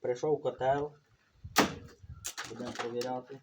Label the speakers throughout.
Speaker 1: Прийшов котел. Будемо перевіряти.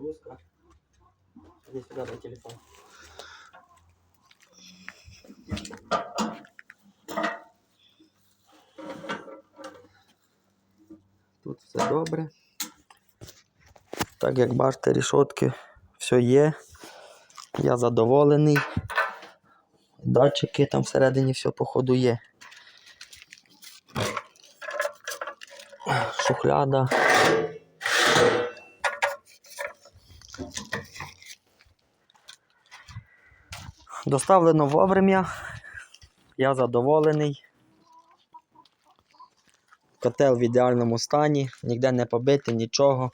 Speaker 1: Загрузка. Иди сюда, дай телефон. Тут все добре. Так як бачите, рішотки все є. Я задоволений. Датчики там всередині все походу є. Шухляда. Доставлено вовремя. Я задоволений. Котел в ідеальному стані, ніде не побитий, нічого.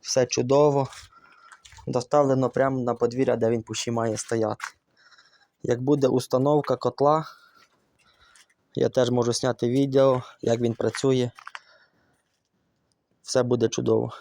Speaker 1: Все чудово. Доставлено прямо на подвір'я, де він пущі має стояти. Як буде установка котла, я теж можу зняти відео, як він працює. Все буде чудово.